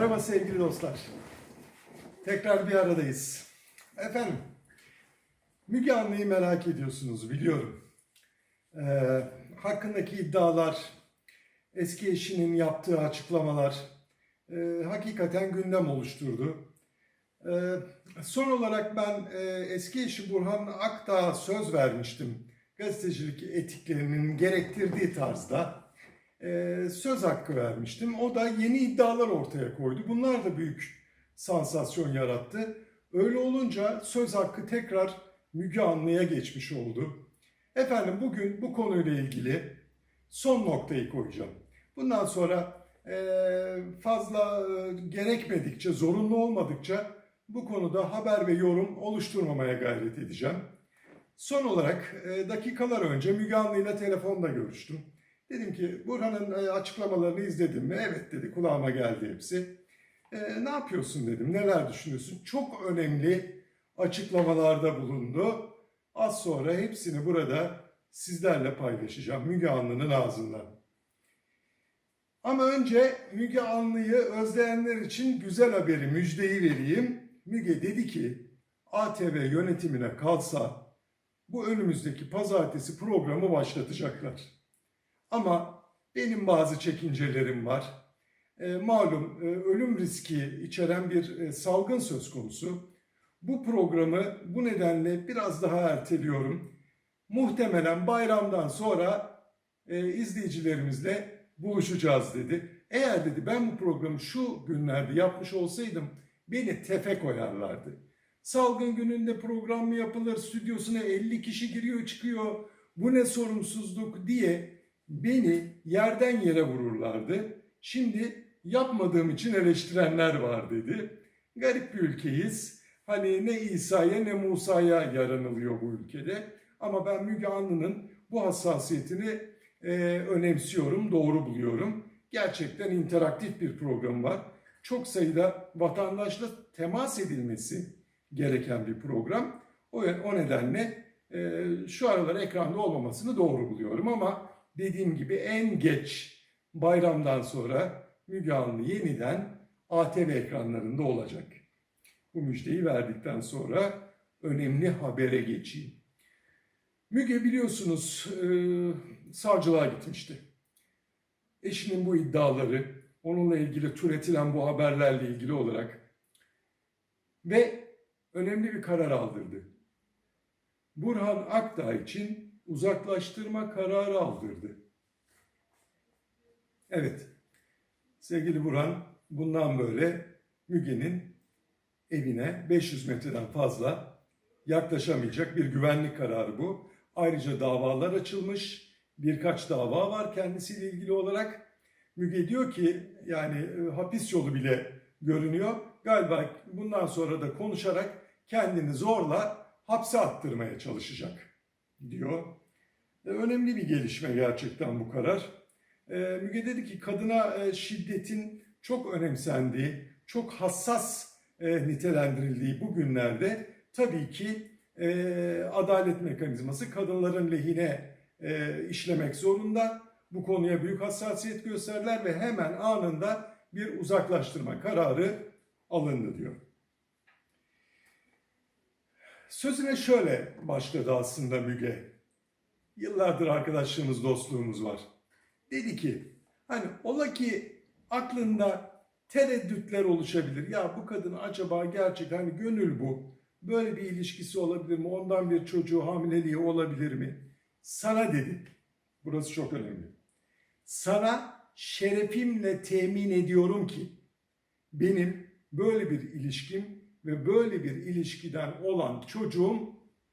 Merhaba sevgili dostlar. Tekrar bir aradayız. Efendim, Müge Anlı'yı merak ediyorsunuz biliyorum. Ee, hakkındaki iddialar, eski eşinin yaptığı açıklamalar e, hakikaten gündem oluşturdu. Ee, son olarak ben e, eski eşi Burhan Akdağ'a söz vermiştim. Gazetecilik etiklerinin gerektirdiği tarzda e, söz hakkı vermiştim. O da yeni iddialar ortaya koydu. Bunlar da büyük sansasyon yarattı. Öyle olunca söz hakkı tekrar Müge Anlı'ya geçmiş oldu. Efendim bugün bu konuyla ilgili son noktayı koyacağım. Bundan sonra e, fazla e, gerekmedikçe, zorunlu olmadıkça bu konuda haber ve yorum oluşturmamaya gayret edeceğim. Son olarak dakikalar önce Müge Anlı telefonda görüştüm. Dedim ki Burhan'ın e, açıklamalarını izledin mi? Evet dedi kulağıma geldi hepsi. E, ne yapıyorsun dedim. Neler düşünüyorsun? Çok önemli açıklamalarda bulundu. Az sonra hepsini burada sizlerle paylaşacağım Müge Anlı'nın ağzından. Ama önce Müge Anlı'yı özleyenler için güzel haberi müjdeyi vereyim. Müge dedi ki ATV yönetimine kalsa bu önümüzdeki pazartesi programı başlatacaklar. Ama benim bazı çekincelerim var. E, malum e, ölüm riski içeren bir e, salgın söz konusu. Bu programı bu nedenle biraz daha erteliyorum. Muhtemelen bayramdan sonra izleyicilerimizle buluşacağız dedi. Eğer dedi ben bu programı şu günlerde yapmış olsaydım beni tefe koyarlardı. Salgın gününde program mı yapılır, stüdyosuna 50 kişi giriyor çıkıyor, bu ne sorumsuzluk diye beni yerden yere vururlardı. Şimdi yapmadığım için eleştirenler var dedi. Garip bir ülkeyiz. Hani ne İsa'ya ne Musa'ya yaranılıyor bu ülkede. Ama ben Müge Anlı'nın bu hassasiyetini e, önemsiyorum, doğru buluyorum. Gerçekten interaktif bir program var. Çok sayıda vatandaşla temas edilmesi gereken bir program. O, o nedenle e, şu aralar ekranda olmamasını doğru buluyorum ama dediğim gibi en geç bayramdan sonra Müge Anlı yeniden ATV ekranlarında olacak. Bu müjdeyi verdikten sonra önemli habere geçeyim. Müge biliyorsunuz e, savcılığa gitmişti. Eşinin bu iddiaları, onunla ilgili türetilen bu haberlerle ilgili olarak ve önemli bir karar aldırdı. Burhan Akdağ için uzaklaştırma kararı aldırdı. Evet, sevgili Burhan bundan böyle Müge'nin evine 500 metreden fazla yaklaşamayacak bir güvenlik kararı bu. Ayrıca davalar açılmış, birkaç dava var kendisiyle ilgili olarak. Müge diyor ki yani e, hapis yolu bile görünüyor. Galiba bundan sonra da konuşarak kendini zorla hapse attırmaya çalışacak diyor. Önemli bir gelişme gerçekten bu karar. E, Müge dedi ki kadına e, şiddetin çok önemsendiği, çok hassas e, nitelendirildiği bu günlerde tabii ki e, adalet mekanizması kadınların lehine işlemek zorunda. Bu konuya büyük hassasiyet gösterdiler ve hemen anında bir uzaklaştırma kararı alındı diyor. Sözüne şöyle başladı aslında Müge. Yıllardır arkadaşlığımız, dostluğumuz var. Dedi ki, hani ola ki aklında tereddütler oluşabilir. Ya bu kadın acaba gerçekten hani gönül bu. Böyle bir ilişkisi olabilir mi? Ondan bir çocuğu hamileliği olabilir mi? Sana dedi. Burası çok önemli. Sana şerefimle temin ediyorum ki benim böyle bir ilişkim ve böyle bir ilişkiden olan çocuğum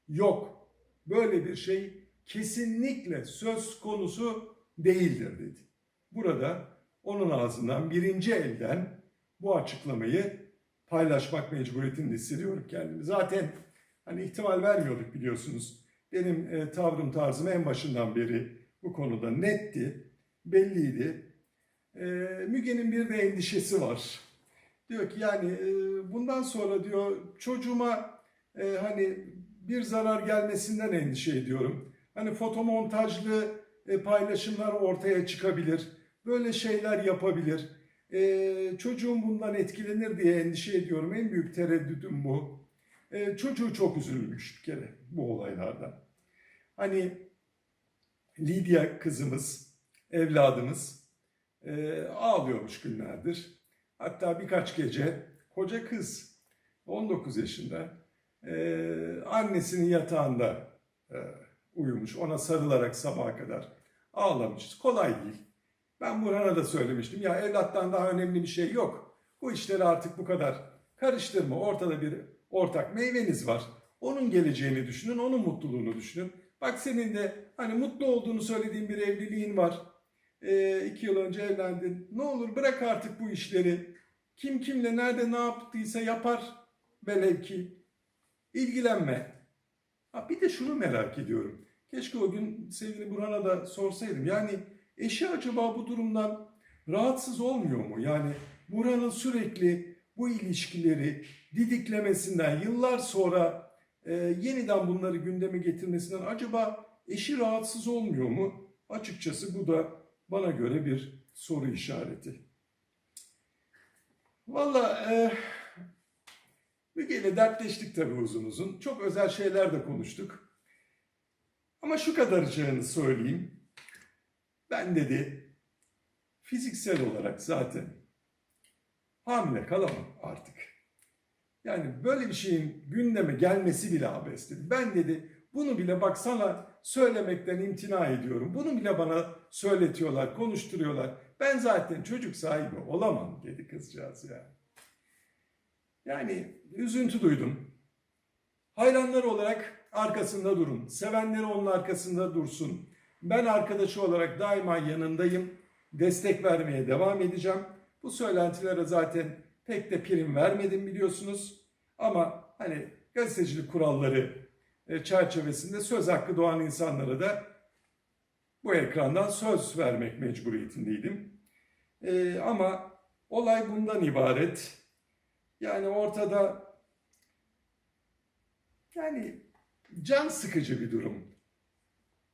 yok. Böyle bir şey kesinlikle söz konusu değildir dedi. Burada onun ağzından birinci elden bu açıklamayı paylaşmak mecburiyetinde hissediyorum kendimi. Zaten hani ihtimal vermiyorduk biliyorsunuz. Benim e, tavrım tarzım en başından beri bu konuda netti, belliydi. E, Müge'nin bir de endişesi var. Diyor ki yani e, bundan sonra diyor çocuğuma e, hani bir zarar gelmesinden endişe ediyorum. Hani fotomontajlı e, paylaşımlar ortaya çıkabilir. Böyle şeyler yapabilir. Ee, çocuğum bundan etkilenir diye endişe ediyorum. En büyük tereddütüm bu. Ee, çocuğu çok üzülmüş bir kere bu olaylardan. Hani Lidya kızımız, evladımız e, ağlıyormuş günlerdir. Hatta birkaç gece koca kız 19 yaşında e, annesinin yatağında e, uyumuş. Ona sarılarak sabaha kadar ağlamış. Kolay değil. Ben Burhan'a da söylemiştim. Ya evlattan daha önemli bir şey yok. Bu işleri artık bu kadar karıştırma. Ortada bir ortak meyveniz var. Onun geleceğini düşünün, onun mutluluğunu düşünün. Bak senin de hani mutlu olduğunu söylediğin bir evliliğin var. Ee, iki yıl önce evlendin. Ne olur bırak artık bu işleri. Kim kimle nerede ne yaptıysa yapar velev ki. İlgilenme. Ha, bir de şunu merak ediyorum. Keşke o gün sevgili Burhan'a da sorsaydım. Yani eşi acaba bu durumdan rahatsız olmuyor mu? Yani Burhan'ın sürekli bu ilişkileri didiklemesinden, yıllar sonra e, yeniden bunları gündeme getirmesinden acaba eşi rahatsız olmuyor mu? Açıkçası bu da bana göre bir soru işareti. Valla e, Müge ile dertleştik tabii uzun uzun. Çok özel şeyler de konuştuk. Ama şu kadarcığını söyleyeyim. Ben dedi fiziksel olarak zaten hamile kalamam artık. Yani böyle bir şeyin gündeme gelmesi bile abes dedi. Ben dedi bunu bile bak sana söylemekten imtina ediyorum. Bunu bile bana söyletiyorlar, konuşturuyorlar. Ben zaten çocuk sahibi olamam dedi kızcağız ya. Yani üzüntü duydum. Hayranları olarak arkasında durun. Sevenleri onun arkasında dursun. Ben arkadaşı olarak daima yanındayım. Destek vermeye devam edeceğim. Bu söylentilere zaten pek de prim vermedim biliyorsunuz. Ama hani gazetecilik kuralları e, çerçevesinde söz hakkı doğan insanlara da bu ekrandan söz vermek mecburiyetindeydim. E, ama olay bundan ibaret. Yani ortada yani can sıkıcı bir durum.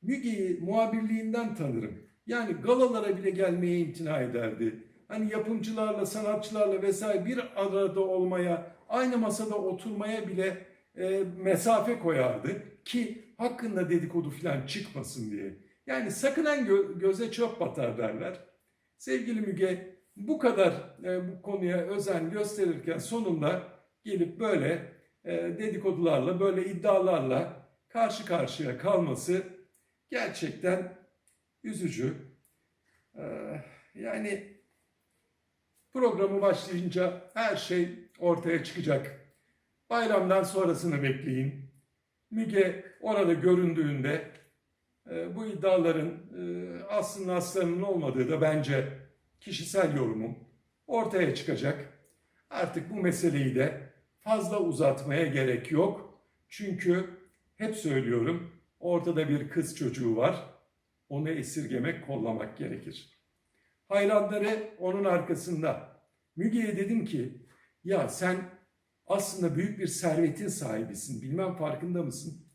Müge'yi muhabirliğinden tanırım. Yani galalara bile gelmeye imtina ederdi. Hani yapımcılarla, sanatçılarla vesaire bir arada olmaya, aynı masada oturmaya bile e, mesafe koyardı ki hakkında dedikodu falan çıkmasın diye. Yani sakınan gö- göze çöp batar derler. Sevgili Müge bu kadar e, bu konuya özen gösterirken sonunda gelip böyle dedikodularla, böyle iddialarla karşı karşıya kalması gerçekten üzücü. E, yani programı başlayınca her şey ortaya çıkacak. Bayramdan sonrasını bekleyin. Müge orada göründüğünde e, bu iddiaların e, aslında aslarının olmadığı da bence kişisel yorumum ortaya çıkacak. Artık bu meseleyi de fazla uzatmaya gerek yok. Çünkü hep söylüyorum ortada bir kız çocuğu var. Onu esirgemek, kollamak gerekir. Hayranları onun arkasında. Müge'ye dedim ki ya sen aslında büyük bir servetin sahibisin. Bilmem farkında mısın?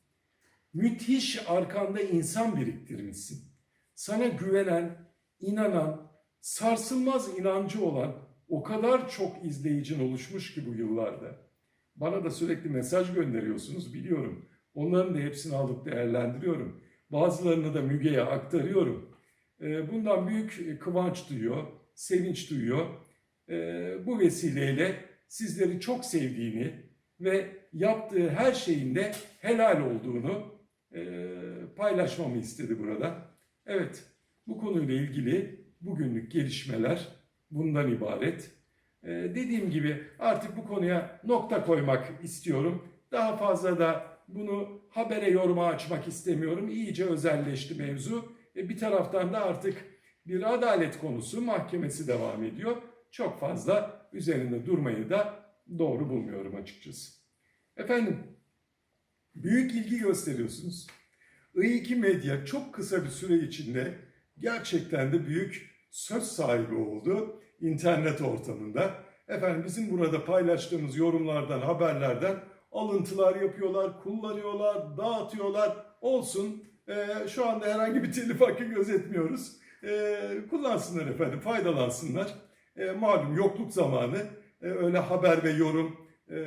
Müthiş arkanda insan biriktirmişsin. Sana güvenen, inanan, sarsılmaz inancı olan o kadar çok izleyicin oluşmuş ki bu yıllarda. Bana da sürekli mesaj gönderiyorsunuz biliyorum. Onların da hepsini alıp değerlendiriyorum. Bazılarını da Müge'ye aktarıyorum. Ee, Bundan büyük kıvanç duyuyor, sevinç duyuyor. Ee, Bu vesileyle sizleri çok sevdiğini ve yaptığı her şeyin de helal olduğunu e, paylaşmamı istedi burada. Evet, bu konuyla ilgili bugünlük gelişmeler bundan ibaret. Ee, dediğim gibi artık bu konuya nokta koymak istiyorum. Daha fazla da bunu habere yoruma açmak istemiyorum. İyice özelleşti mevzu. E, bir taraftan da artık bir adalet konusu mahkemesi devam ediyor. Çok fazla üzerinde durmayı da doğru bulmuyorum açıkçası. Efendim, büyük ilgi gösteriyorsunuz. I2 Medya çok kısa bir süre içinde gerçekten de büyük söz sahibi oldu internet ortamında. Efendim bizim burada paylaştığımız yorumlardan, haberlerden alıntılar yapıyorlar, kullanıyorlar, dağıtıyorlar. Olsun. Ee, şu anda herhangi bir telif hakkı gözetmiyoruz. Ee, kullansınlar efendim, faydalansınlar. E, malum yokluk zamanı e, öyle haber ve yorum e,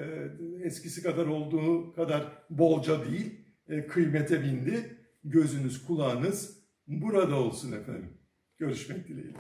eskisi kadar olduğu kadar bolca değil. E, kıymete bindi. Gözünüz kulağınız burada olsun efendim. Görüşmek dileğiyle.